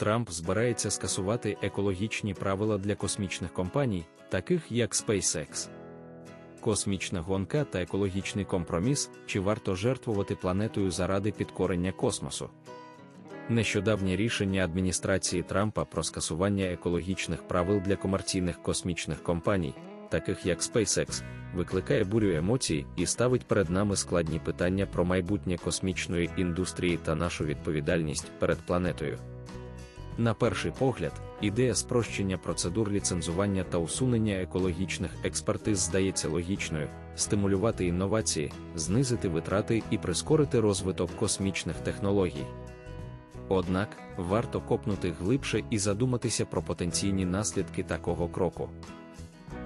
Трамп збирається скасувати екологічні правила для космічних компаній, таких як SpaceX. Космічна гонка та екологічний компроміс, чи варто жертвувати планетою заради підкорення космосу. Нещодавнє рішення адміністрації Трампа про скасування екологічних правил для комерційних космічних компаній, таких як SpaceX, викликає бурю емоцій і ставить перед нами складні питання про майбутнє космічної індустрії та нашу відповідальність перед планетою. На перший погляд, ідея спрощення процедур ліцензування та усунення екологічних експертиз здається логічною, стимулювати інновації, знизити витрати і прискорити розвиток космічних технологій. Однак варто копнути глибше і задуматися про потенційні наслідки такого кроку.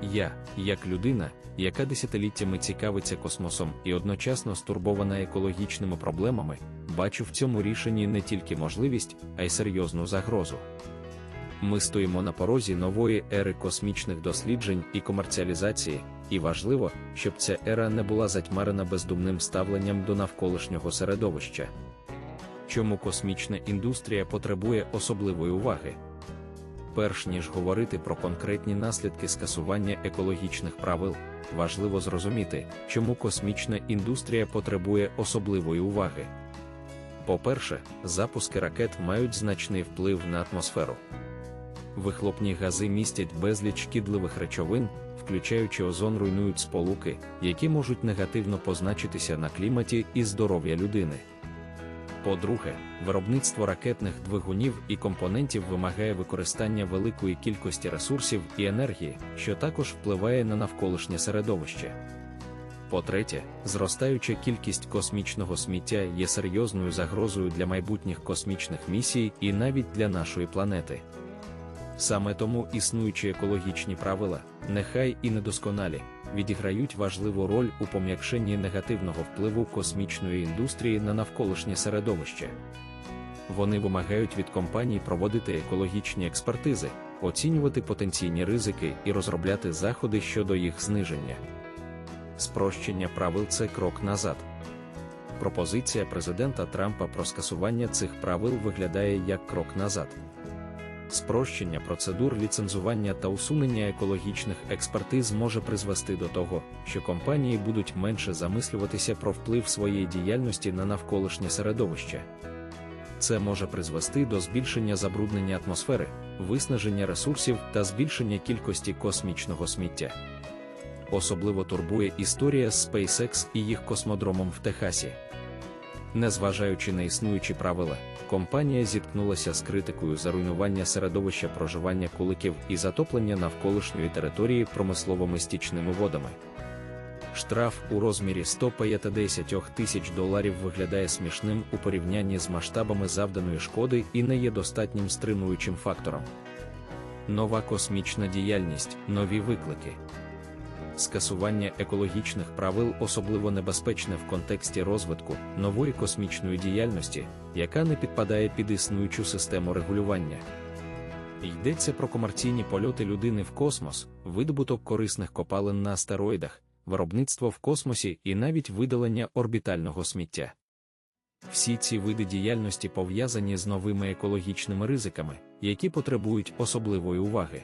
Я, як людина, яка десятиліттями цікавиться космосом і одночасно стурбована екологічними проблемами, бачу в цьому рішенні не тільки можливість, а й серйозну загрозу. Ми стоїмо на порозі нової ери космічних досліджень і комерціалізації, і важливо, щоб ця ера не була затьмарена бездумним ставленням до навколишнього середовища. Чому космічна індустрія потребує особливої уваги? Перш ніж говорити про конкретні наслідки скасування екологічних правил, важливо зрозуміти, чому космічна індустрія потребує особливої уваги. По-перше, запуски ракет мають значний вплив на атмосферу. Вихлопні гази містять безліч шкідливих речовин, включаючи озон, руйнують сполуки, які можуть негативно позначитися на кліматі і здоров'я людини. По-друге, виробництво ракетних двигунів і компонентів вимагає використання великої кількості ресурсів і енергії, що також впливає на навколишнє середовище. По-третє, зростаюча кількість космічного сміття є серйозною загрозою для майбутніх космічних місій і навіть для нашої планети. Саме тому існуючі екологічні правила, нехай і недосконалі, відіграють важливу роль у пом'якшенні негативного впливу космічної індустрії на навколишнє середовище. Вони вимагають від компаній проводити екологічні експертизи, оцінювати потенційні ризики і розробляти заходи щодо їх зниження. Спрощення правил це крок назад. Пропозиція президента Трампа про скасування цих правил виглядає як крок назад. Спрощення процедур ліцензування та усунення екологічних експертиз може призвести до того, що компанії будуть менше замислюватися про вплив своєї діяльності на навколишнє середовище. Це може призвести до збільшення забруднення атмосфери, виснаження ресурсів та збільшення кількості космічного сміття. Особливо турбує історія з SpaceX і їх космодромом в Техасі. Незважаючи на існуючі правила, компанія зіткнулася з критикою за руйнування середовища проживання куликів і затоплення навколишньої території промисловими стічними водами. Штраф у розмірі 150 тисяч доларів виглядає смішним у порівнянні з масштабами завданої шкоди і не є достатнім стримуючим фактором. Нова космічна діяльність, нові виклики. Скасування екологічних правил особливо небезпечне в контексті розвитку нової космічної діяльності, яка не підпадає під існуючу систему регулювання. Йдеться про комерційні польоти людини в космос, видобуток корисних копалин на астероїдах, виробництво в космосі і навіть видалення орбітального сміття. Всі ці види діяльності пов'язані з новими екологічними ризиками, які потребують особливої уваги.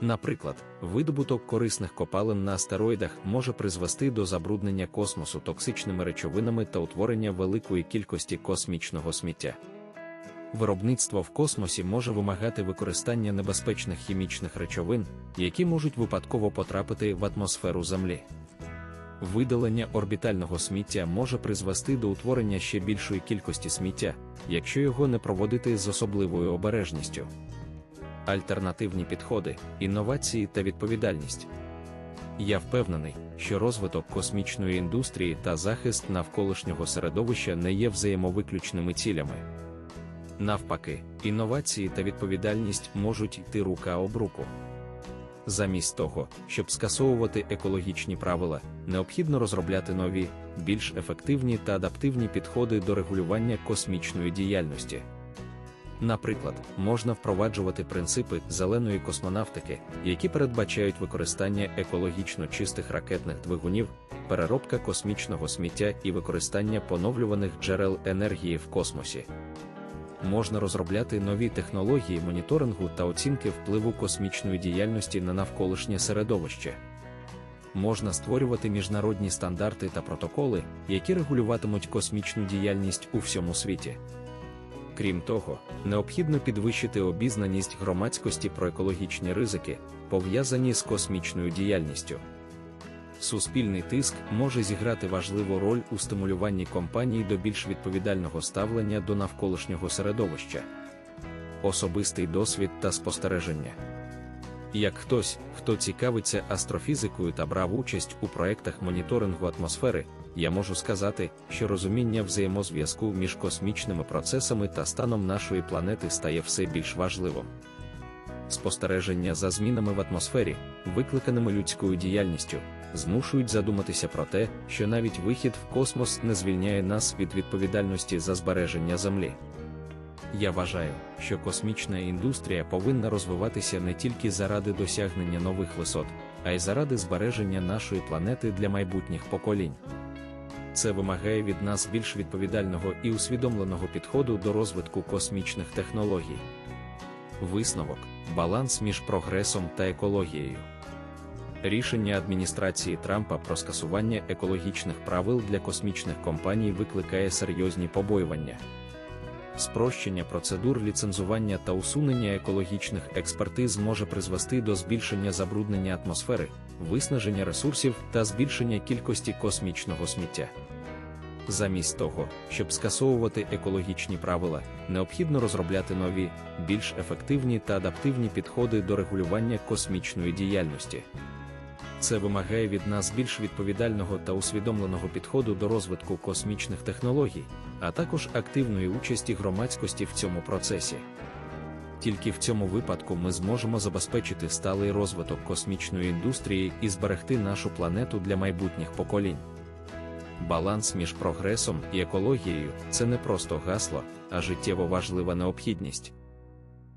Наприклад, видобуток корисних копалин на астероїдах може призвести до забруднення космосу токсичними речовинами та утворення великої кількості космічного сміття. Виробництво в космосі може вимагати використання небезпечних хімічних речовин, які можуть випадково потрапити в атмосферу Землі. Видалення орбітального сміття може призвести до утворення ще більшої кількості сміття, якщо його не проводити з особливою обережністю альтернативні підходи, інновації та відповідальність. Я впевнений, що розвиток космічної індустрії та захист навколишнього середовища не є взаємовиключними цілями. Навпаки, інновації та відповідальність можуть йти рука об руку. Замість того, щоб скасовувати екологічні правила, необхідно розробляти нові, більш ефективні та адаптивні підходи до регулювання космічної діяльності. Наприклад, можна впроваджувати принципи зеленої космонавтики, які передбачають використання екологічно чистих ракетних двигунів, переробка космічного сміття і використання поновлюваних джерел енергії в космосі. можна розробляти нові технології моніторингу та оцінки впливу космічної діяльності на навколишнє середовище. Можна створювати міжнародні стандарти та протоколи, які регулюватимуть космічну діяльність у всьому світі. Крім того, необхідно підвищити обізнаність громадськості про екологічні ризики, пов'язані з космічною діяльністю. Суспільний тиск може зіграти важливу роль у стимулюванні компаній до більш відповідального ставлення до навколишнього середовища, особистий досвід та спостереження. Як хтось, хто цікавиться астрофізикою та брав участь у проектах моніторингу атмосфери, я можу сказати, що розуміння взаємозв'язку між космічними процесами та станом нашої планети стає все більш важливим. Спостереження за змінами в атмосфері, викликаними людською діяльністю, змушують задуматися про те, що навіть вихід в космос не звільняє нас від відповідальності за збереження Землі. Я вважаю, що космічна індустрія повинна розвиватися не тільки заради досягнення нових висот, а й заради збереження нашої планети для майбутніх поколінь. Це вимагає від нас більш відповідального і усвідомленого підходу до розвитку космічних технологій. Висновок баланс між прогресом та екологією. Рішення адміністрації Трампа про скасування екологічних правил для космічних компаній викликає серйозні побоювання. Спрощення процедур ліцензування та усунення екологічних експертиз може призвести до збільшення забруднення атмосфери, виснаження ресурсів та збільшення кількості космічного сміття. Замість того, щоб скасовувати екологічні правила, необхідно розробляти нові, більш ефективні та адаптивні підходи до регулювання космічної діяльності. Це вимагає від нас більш відповідального та усвідомленого підходу до розвитку космічних технологій, а також активної участі громадськості в цьому процесі. Тільки в цьому випадку ми зможемо забезпечити сталий розвиток космічної індустрії і зберегти нашу планету для майбутніх поколінь. Баланс між прогресом і екологією це не просто гасло, а життєво важлива необхідність.